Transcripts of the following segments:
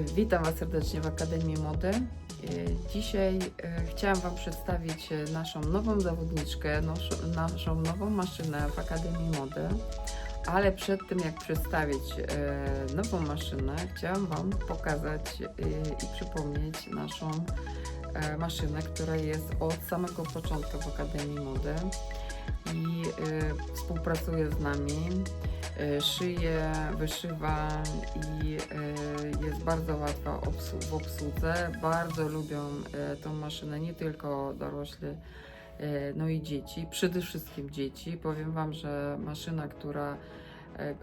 Witam Was serdecznie w Akademii Mody. E, Dzisiaj e, chciałam Wam przedstawić e, naszą nową zawodniczkę, naszą nową maszynę w Akademii Mody. Ale przed tym, jak przedstawić nową maszynę, chciałam Wam pokazać i przypomnieć naszą maszynę, która jest od samego początku w Akademii Mody i współpracuje z nami e, szyje, wyszywa i e, jest bardzo łatwa w obsłudze. Bardzo lubią e, tą maszynę nie tylko dorośli, no i dzieci, przede wszystkim dzieci. Powiem Wam, że maszyna, która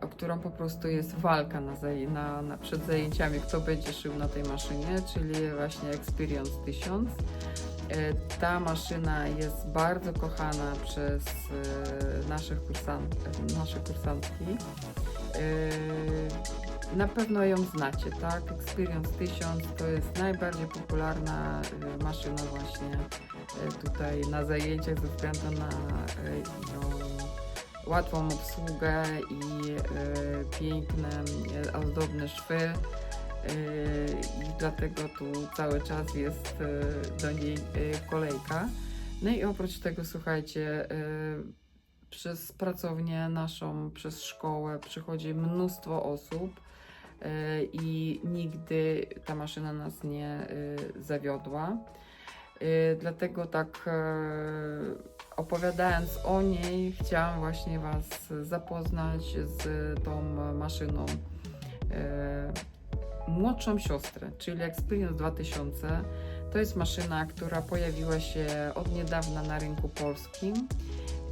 o którą po prostu jest walka na, na, na, przed zajęciami, kto będzie szył na tej maszynie, czyli właśnie Experience 1000. E, Ta maszyna jest bardzo kochana przez e, naszych kursant, nasze kursantki. E, Na pewno ją znacie, tak? Experience 1000 to jest najbardziej popularna e, maszyna właśnie e, tutaj na zajęciach ze względu na e, łatwą obsługę i e, piękne, e, ozdobne szwy. E, I dlatego tu cały czas jest do niej kolejka. No i oprócz tego, słuchajcie, przez pracownię naszą, przez szkołę przychodzi mnóstwo osób i nigdy ta maszyna nas nie zawiodła. E, Dlatego tak e, opowiadając o niej, chciałam właśnie Was zapoznać z tą maszyną e, młodszą siostrę, czyli Experience 2000. To jest maszyna, która pojawiła się od niedawna na rynku polskim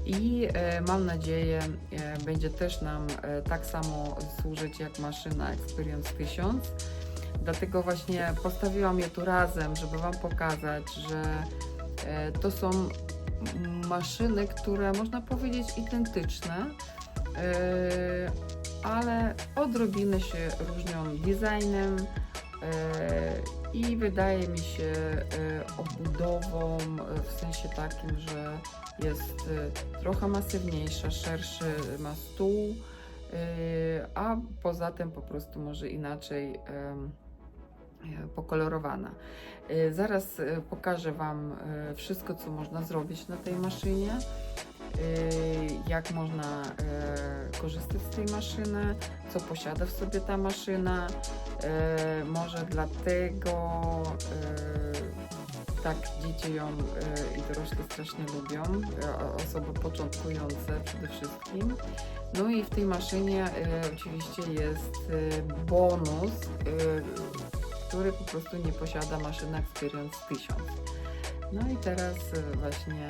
i e, mam nadzieję będzie też nam tak samo służyć jak maszyna Experience 1000. Dlatego właśnie postawiłam je tu razem, żeby Wam pokazać, że e, to są maszyny, które można powiedzieć identyczne, e, ale odrobinę się różnią designem e, i wydaje mi się obudową w sensie takim, że jest trochę masywniejsza, szerszy ma stół, a poza tym po prostu może inaczej pokolorowana. E, Zaraz e, pokażę Wam e, wszystko, co można zrobić na tej maszynie, e, jak można e, korzystać z tej maszyny, co posiada w sobie ta maszyna. E, Może dlatego e, tak dzieci ją e, i dorośli strasznie lubią, e, osoby początkujące przede wszystkim. No i w tej maszynie e, oczywiście jest e, bonus, e, który po prostu nie posiada maszyna Experience 1000. No i teraz e, właśnie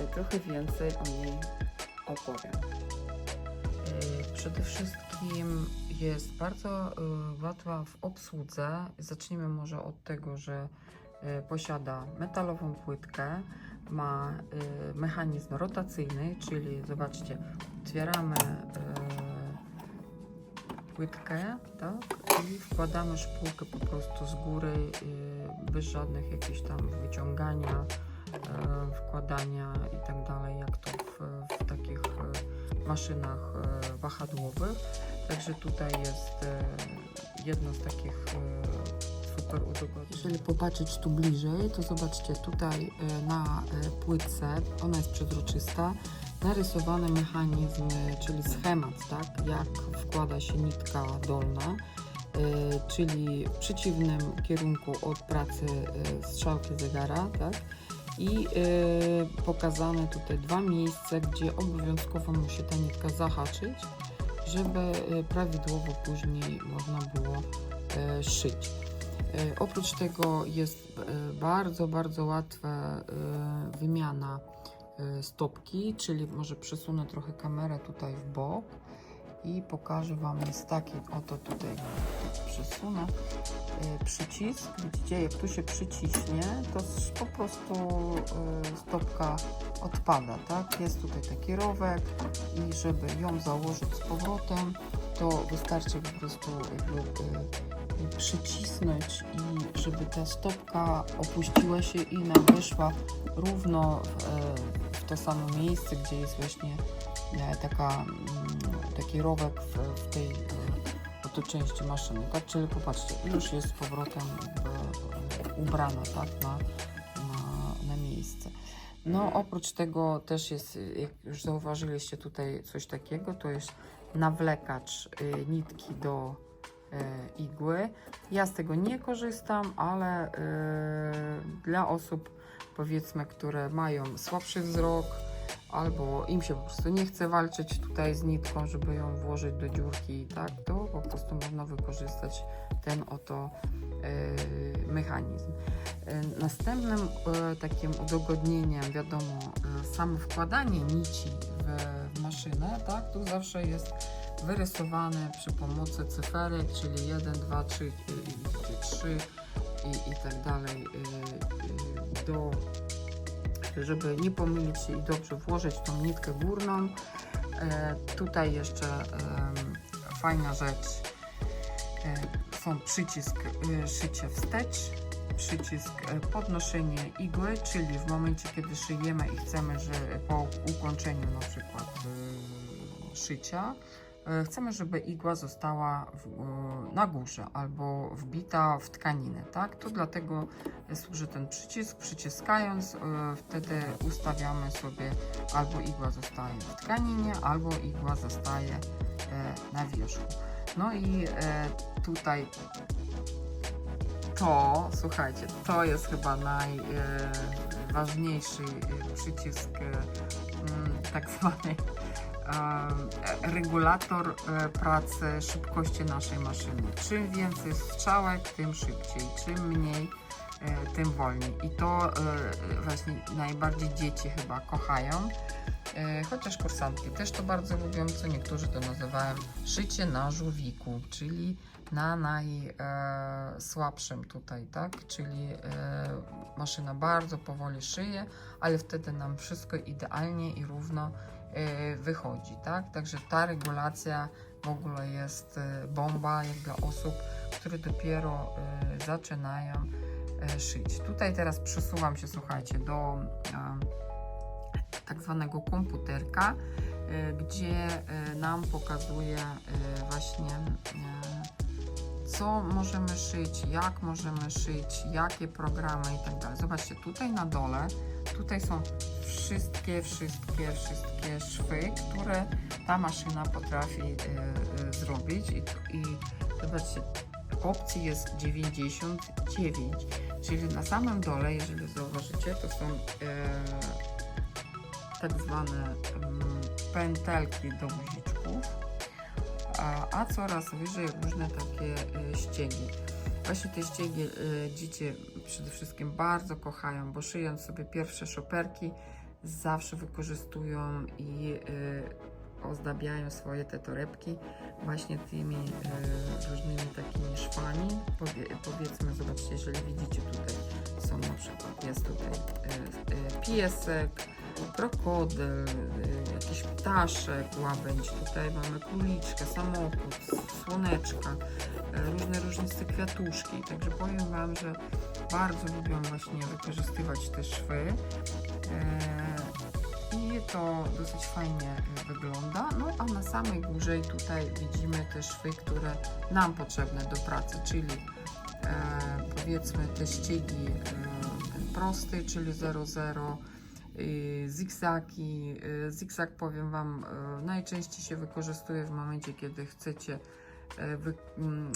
e, trochę więcej o niej opowiem. E, Przede wszystkim jest bardzo e, łatwa w obsłudze. Zacznijmy może od tego, że posiada metalową płytkę, ma mechanizm rotacyjny, czyli zobaczcie, otwieramy płytkę, tak? I wkładamy szpulkę po prostu z góry, y, bez żadnych jakichś tam wyciągania, e, wkładania i tak dalej, jak to w, w takich e, maszynach wahadłowych. Także tutaj jest jedno z takich super udogodnień. Jeżeli popatrzeć tu bliżej, to zobaczcie tutaj na płytce, ona jest przezroczysta, narysowany mechanizm, czyli schemat, tak, jak wkłada się nitka dolna, czyli w przeciwnym kierunku od pracy e, strzałki zegara, tak, i e, pokazane tutaj dwa miejsca, gdzie obowiązkowo musi ta nitka zahaczyć, żeby e, prawidłowo później można było e, szyć. E, Oprócz tego jest e, bardzo, bardzo łatwa e, wymiana e, stopki, czyli może przesunę trochę kamerę tutaj w bok i pokażę Wam jest taki oto tutaj przesunę e, przycisk. Widzicie, jak tu się przyciśnie, to po prostu e, stopka odpada, tak? Jest tutaj taki rowek i żeby ją założyć z powrotem, to wystarczy po prostu jakby e, przycisnąć i żeby ta stopka opuściła się i nam weszła równo w to samo miejsce, gdzie jest właśnie e, taka, mm, taki rowek w, w tej e, do części maszyny, tak? Czyli popatrzcie, już jest z powrotem w, ubrana, tak? Na, na, na miejsce. No, oprócz tego też jest, jak już zauważyliście tutaj coś takiego, to jest nawlekacz nitki do igły. Ja z tego nie korzystam, ale dla osób powiedzmy, które mają słabszy wzrok albo im się po prostu nie chce walczyć tutaj z nitką, żeby ją włożyć do dziurki, tak, to po prostu można wykorzystać ten oto y, mechanizm. Y, Następnym y, takim udogodnieniem, wiadomo, samo wkładanie nici w, w maszynę, tak, tu zawsze jest wyrysowane przy pomocy cyferek, czyli 1, 2, 3, y, 3 i, i tak dalej, y, y, do, żeby nie pomylić się i dobrze włożyć tą nitkę górną. E, tutaj jeszcze fajna rzecz, e, są przycisk e, szycie wstecz, przycisk e, podnoszenie igły, czyli w momencie kiedy szyjemy i chcemy, że po ukończeniu na przykład szycia chcemy, żeby igła została w, e, na górze albo wbita w tkaninę, tak? To dlatego służy ten przycisk. Przyciskając, e, wtedy ustawiamy sobie albo igła zostaje w tkaninie, albo igła zostaje e, na wierzchu. No i e, tutaj to, słuchajcie, to jest chyba najważniejszy przycisk e, mm, tak zwany e, regulator e, pracy szybkości naszej maszyny. Czym więcej strzałek, tym szybciej, czym mniej, e, tym wolniej. I to e, właśnie najbardziej dzieci chyba kochają. E, Chociaż kursantki też to bardzo lubią, co niektórzy to nazywają szycie na żółwiku, czyli na najsłabszym tutaj, tak? Czyli e, maszyna bardzo powoli szyje, ale wtedy nam wszystko idealnie i równo e, wychodzi, tak? Także ta regulacja w ogóle jest e, bomba jak dla osób, które dopiero e, zaczynają szyć. Tutaj teraz przesuwam się, słuchajcie, do tak zwanego komputerka, gdzie nam pokazuje właśnie co możemy szyć, jak możemy szyć, jakie programy i tak dalej. Zobaczcie, tutaj na dole, tutaj są wszystkie, wszystkie, wszystkie szwy, które ta maszyna potrafi e, e, zrobić i, i zobaczcie, opcji jest 99, czyli na samym dole, jeżeli zauważycie, to są e, tak zwane mm, pętelki do guziczków, a, a coraz wyżej różne takie e, ściegi. Właśnie te ściegi e, dzieci przede wszystkim bardzo kochają, bo szyjąc sobie pierwsze szoperki, zawsze wykorzystują i e, ozdabiają swoje te torebki właśnie tymi e, różnymi takimi szwami. Powie, powiedzmy, zobaczcie, jeżeli widzicie tutaj są na przykład, jest tutaj piesek, krokodyl, y, jakiś ptaszek, łabędź, tutaj mamy króliczkę, samochód, słoneczka, y, różne różniste kwiatuszki. Także powiem Wam, że bardzo lubią właśnie wykorzystywać te szwy. E, I to dosyć fajnie y, wygląda. No a na samej górze tutaj widzimy te szwy, które nam potrzebne do pracy, czyli powiedzmy te ściegi prosty, czyli 00 y, zigzagi. Y, Zigzag powiem Wam y, najczęściej się wykorzystuje w momencie, kiedy chcecie y, wy, mm,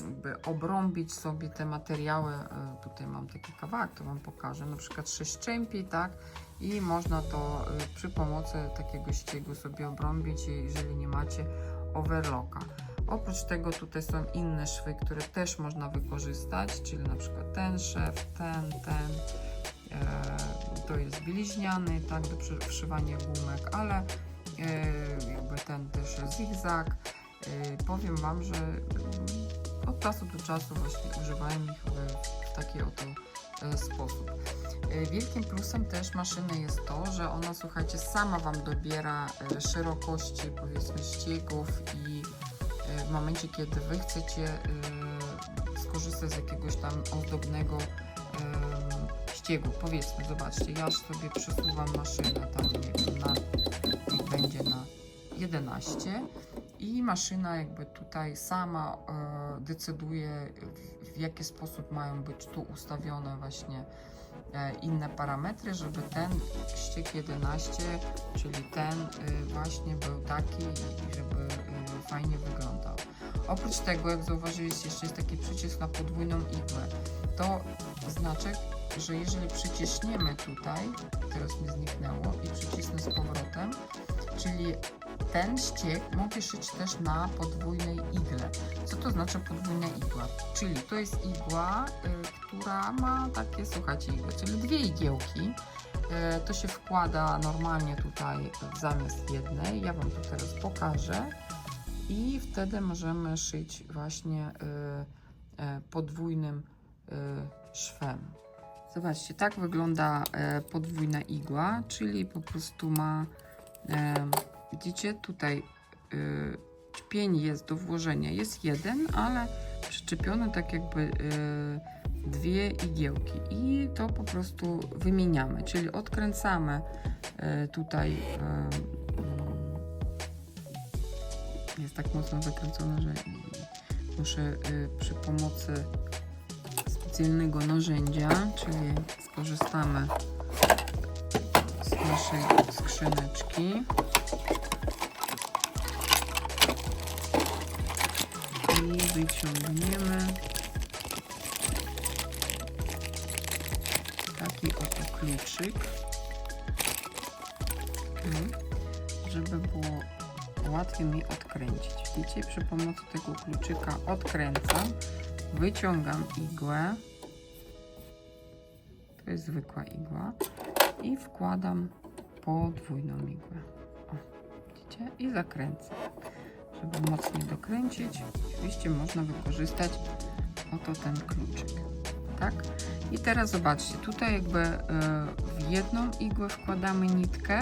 obrąbić sobie te materiały. Y, Tutaj mam taki kawałek, to Wam pokażę. Na przykład 6 czempi, tak? I można to y, przy pomocy takiego ściegu sobie obrąbić, jeżeli nie macie overlocka. Oprócz tego tutaj są inne szwy, które też można wykorzystać, czyli na przykład ten szef, ten, ten. E, to jest bliźniany, tak, do przy- wszywania gumek, ale e, jakby ten też zigzag. E, powiem Wam, że mm, od czasu do czasu właśnie używałem ich w, taki oto sposób. Wielkim plusem też maszyny jest to, że ona, słuchajcie, sama Wam dobiera szerokości, powiedzmy, ściegów i w momencie, kiedy Wy chcecie skorzystać z jakiegoś tam ozdobnego ściegu, powiedzmy, zobaczcie, ja sobie przesuwam maszynę tam, nie wiem, na, niech będzie na 11 i maszyna jakby tutaj sama e, decyduje w, w jaki sposób mają być tu ustawione właśnie e, inne parametry, żeby ten ściek 11, czyli ten y, właśnie był taki żeby y, fajnie wyglądał. Oprócz tego, jak zauważyliście, jeszcze jest taki przycisk na podwójną igłę. To znaczy, że jeżeli przyciśniemy tutaj, teraz mi zniknęło i przycisnę z powrotem, czyli ten ściek mogę szyć też na podwójnej igle. Co to znaczy podwójna igła? Czyli to jest igła, y, która ma takie, słuchajcie, igły, czyli dwie igiełki. Y, to się wkłada normalnie tutaj zamiast jednej. Ja Wam to teraz pokażę. I wtedy możemy szyć właśnie y, y, podwójnym y, szwem. Zobaczcie, tak wygląda e, podwójna igła, czyli po prostu ma, e, widzicie, tutaj e, pień jest do włożenia, jest jeden, ale przyczepiony tak jakby dwie igiełki. I to po prostu wymieniamy, czyli odkręcamy tutaj jest tak mocno zakręcone, że muszę przy pomocy specjalnego narzędzia, czyli skorzystamy z naszej skrzyneczki. I wyciągniemy taki oto kluczyk, żeby było łatwiej mi odkręcić. Widzicie, przy pomocy tego kluczyka odkręcam wyciągam igłę. To jest zwykła igła. I wkładam podwójną igłę. O, widzicie? I zakręcam. Żeby mocniej dokręcić, oczywiście można wykorzystać oto ten kluczyk. Tak? I teraz zobaczcie, tutaj jakby e, w jedną igłę wkładamy nitkę,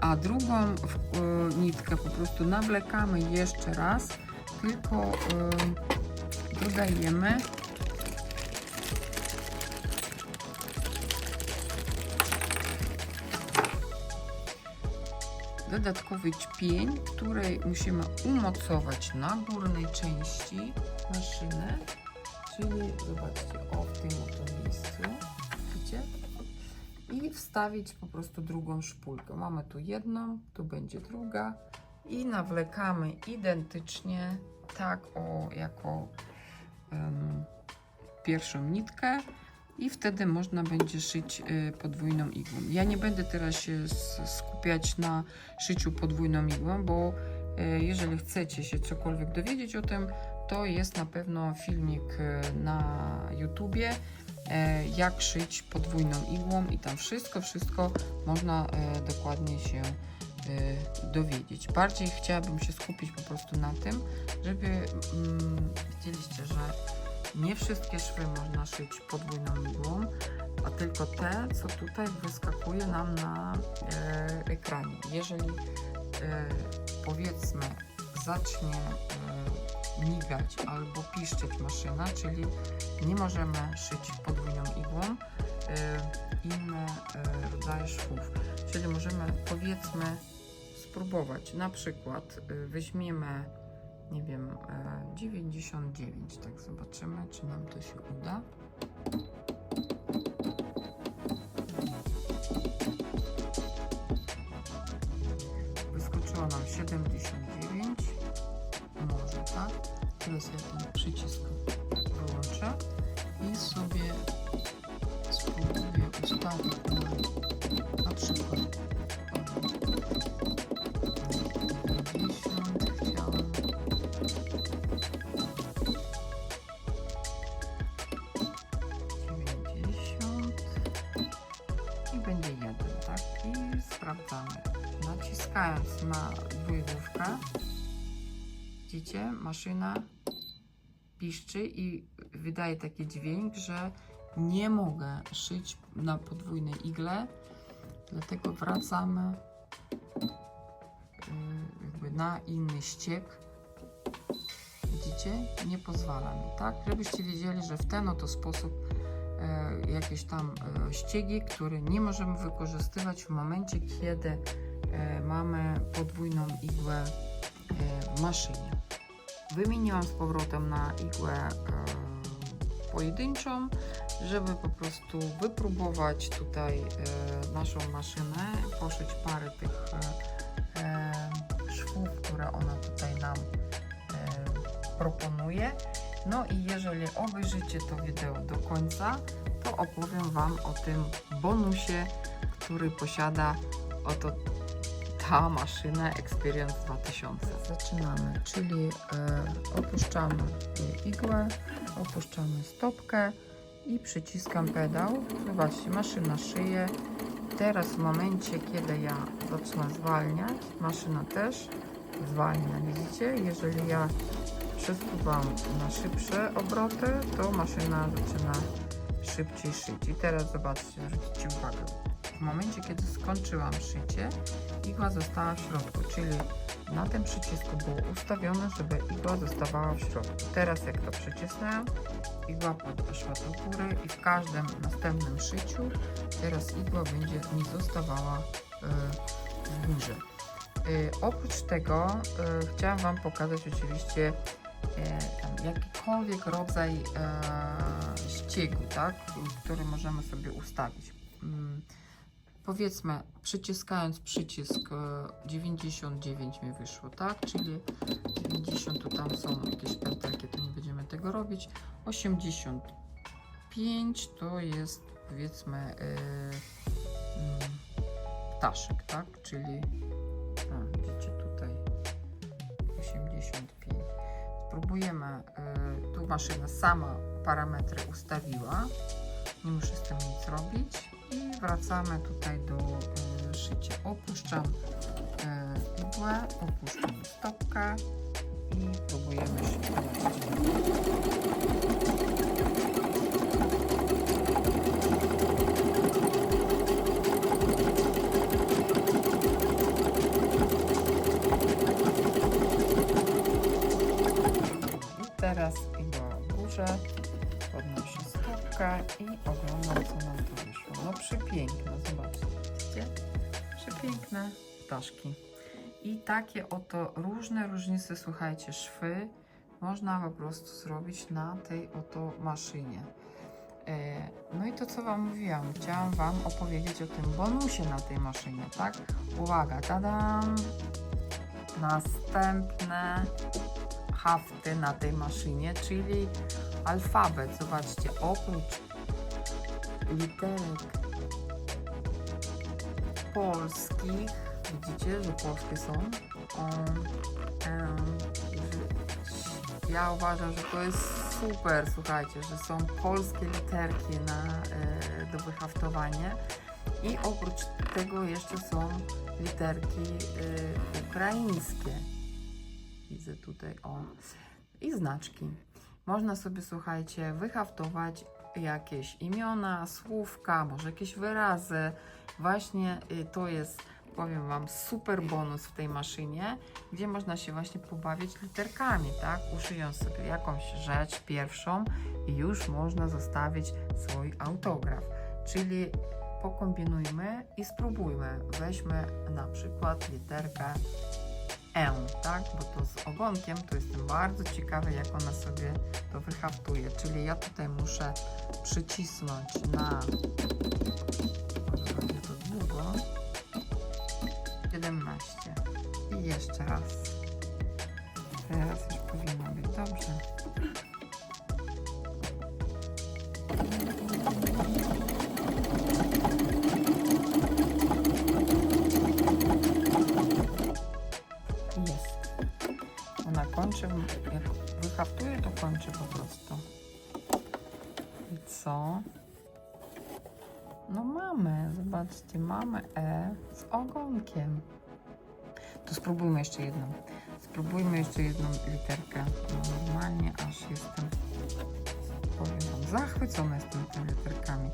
a drugą e, nitkę po prostu nawlekamy jeszcze raz, tylko e, dodajemy dodatkowy ćpień, który musimy umocować na górnej części maszyny, czyli zobaczcie, o w tym oto miejscu, widzicie? I wstawić po prostu drugą szpulkę. Mamy tu jedną, tu będzie druga i nawlekamy identycznie tak o jako pierwszą nitkę i wtedy można będzie szyć y, podwójną igłą. Ja nie będę teraz się skupiać na szyciu podwójną igłą, bo y, jeżeli chcecie się cokolwiek dowiedzieć o tym, to jest na pewno filmik y, na YouTubie, jak szyć podwójną igłą i tam wszystko, wszystko można dokładnie się dowiedzieć. Bardziej chciałabym się skupić po prostu na tym, żeby mm, widzieliście, że nie wszystkie szwy można szyć podwójną igłą, a tylko te, co tutaj wyskakuje nam na e, ekranie. Jeżeli e, powiedzmy zacznie e, migać albo piszczeć maszyna, czyli nie możemy szyć podwójną igłą e, inne e, rodzaje szwów. Czyli możemy powiedzmy spróbować. Na przykład y, weźmiemy, nie wiem, e, 99, tak zobaczymy, czy nam to się uda. Wyskoczyło nam 79, może tak. Teraz ja ten przycisk wyłączę i sobie spróbuję ustawić Na dwójkówkę, widzicie, maszyna piszczy i wydaje taki dźwięk, że nie mogę szyć na podwójnej igle, dlatego wracamy y, jakby na inny ściek. Widzicie? Nie pozwala mi, tak? Żebyście wiedzieli, że w ten oto sposób e, jakieś tam e, ściegi, które nie możemy wykorzystywać w momencie, kiedy mamy podwójną igłę w maszynie. Wymieniłam z powrotem na igłę e, pojedynczą, żeby po prostu wypróbować tutaj e, naszą maszynę, poszyć parę tych e, e, szwów, które ona tutaj nam e, proponuje. No i jeżeli obejrzycie to wideo do końca, to opowiem Wam o tym bonusie, który posiada oto ta maszyna Experience 2000. Zaczynamy, czyli e, opuszczamy igłę, opuszczamy stopkę i przyciskam pedał. Zobaczcie, maszyna szyje. Teraz w momencie, kiedy ja zacznę zwalniać, maszyna też zwalnia. Widzicie? Jeżeli ja przesuwam na szybsze obroty, to maszyna zaczyna szybciej szyć. I teraz zobaczcie, zwróćcie uwagę. W momencie, kiedy skończyłam szycie, igła została w środku, czyli na tym przycisku było ustawione, żeby igła zostawała w środku. Teraz jak to przycisnąłem, igła podeszła do góry i w każdym następnym szyciu teraz igła będzie mi zostawała e, w górze. E, oprócz tego e, chciałam Wam pokazać oczywiście jakikolwiek rodzaj ściegu, tak, który możemy sobie ustawić. Powiedzmy, przyciskając przycisk e, 99 mi wyszło, tak? Czyli 90 tu tam są jakieś pętelki, to nie będziemy tego robić. 85 to jest powiedzmy e, mm, ptaszek, tak? Czyli a, widzicie tutaj 85. Spróbujemy, e, tu maszyna sama parametry ustawiła, nie muszę z tym nic robić i wracamy tutaj do y, szycia. Opuszczam y, igłę, opuszczam stopkę i próbujemy szyć. Teraz igła w górze, podnoszę stopkę i oglądam co Przepiękne ptaszki. I takie oto różne różnice, słuchajcie, szwy można po prostu zrobić na tej oto maszynie. E, No i to co Wam mówiłam, chciałam Wam opowiedzieć o tym bonusie na tej maszynie, tak? Uwaga, tadam! Następne hafty na tej maszynie, czyli alfabet. Zobaczcie, oprócz literek polskich, widzicie, że polskie są. Um, ja uważam, że to jest super, słuchajcie, że są polskie literki na, e, do wyhaftowania. I oprócz tego jeszcze są literki e, ukraińskie. Widzę tutaj o. I znaczki. Można sobie, słuchajcie, wyhaftować jakieś imiona, słówka, może jakieś wyrazy. Właśnie y, to jest, powiem Wam, super bonus w tej maszynie, gdzie można się właśnie pobawić literkami, tak? Uszyjąc sobie jakąś rzecz pierwszą i już można zostawić swój autograf. Czyli pokombinujmy i spróbujmy. Weźmy na przykład literkę E, tak? Bo to z ogonkiem, to jestem bardzo ciekawa, jak ona sobie to wyhaftuje. Czyli ja tutaj muszę przycisnąć na to długo 17 i jeszcze raz. Teraz już powinno być dobrze. Kończy po prostu. I co? No mamy, zobaczcie, mamy E z ogonkiem. To spróbujmy jeszcze jedną. Spróbujmy jeszcze jedną literkę. No, normalnie aż jestem, powiem wam, zachwycona jestem tymi literkami.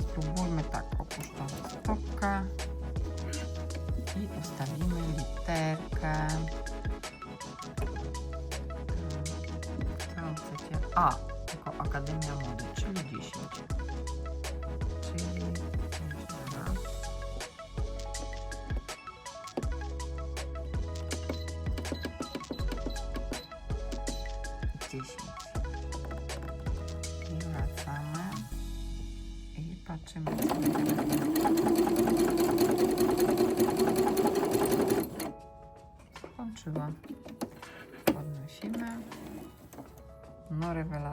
Spróbujmy tak, opuszczamy stopkę i ustawimy literkę. A, jako Akademia Mody, czyli 10. Czyli raz. Dziesięć. I wracamy i patrzymy.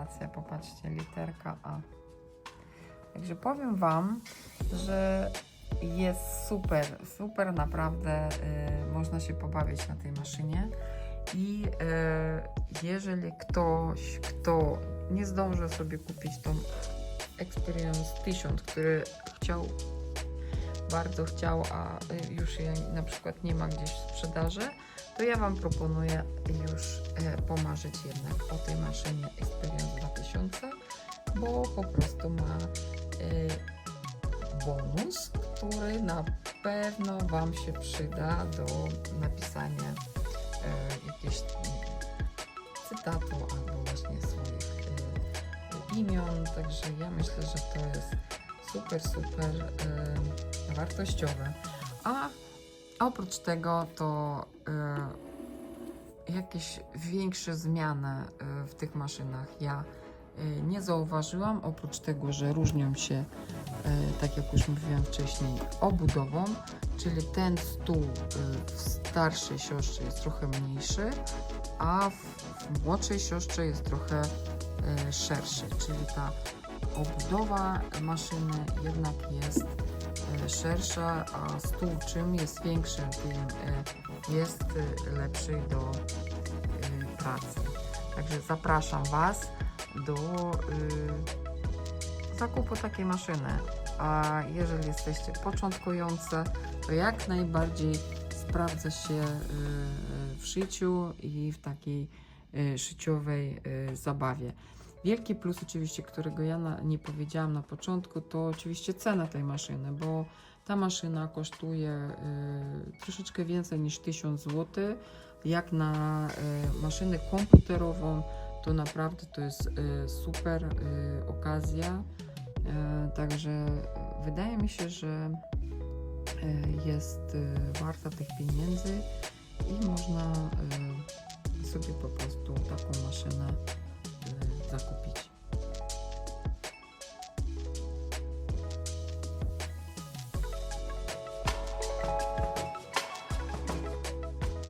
Rewelacja, popatrzcie, literka A. Także powiem Wam, że jest super, super naprawdę. y, można się pobawić na tej maszynie. I y, jeżeli ktoś, kto nie zdążył sobie kupić tą Experience 1000, który chciał, bardzo chciał, a y, już jej na przykład nie ma gdzieś w sprzedaży, to ja Wam proponuję już e, pomarzyć jednak o tej maszynie Experience 2000, bo po prostu ma e, bonus, który na pewno Wam się przyda do napisania e, jakiegoś cytatu albo właśnie swoich imion. Także ja myślę, że to jest super, super wartościowe. A oprócz tego to e, jakieś większe zmiany e, w tych maszynach. Ja e, nie zauważyłam, oprócz tego, że różnią się, e, tak jak już mówiłam wcześniej, obudową, czyli ten stół e, w starszej siostrze jest trochę mniejszy, a w, w młodszej siostrze jest trochę e, szerszy, czyli ta obudowa maszyny jednak jest szersza, a stół czym jest większy, tym e, jest e, lepszy do e, pracy. Także zapraszam Was do zakupu takiej maszyny. A jeżeli jesteście początkujące, to jak najbardziej sprawdza się w szyciu i w takiej szyciowej zabawie. Wielki plus oczywiście, którego ja na, nie powiedziałam na początku, to oczywiście cena tej maszyny, bo ta maszyna kosztuje y, troszeczkę więcej niż 1000 zł. Jak na y, maszynę komputerową, to naprawdę to jest y, super y, okazja. Y, także wydaje mi się, że y, jest y, warta tych pieniędzy i można y, sobie po prostu taką maszynę y, zakupić.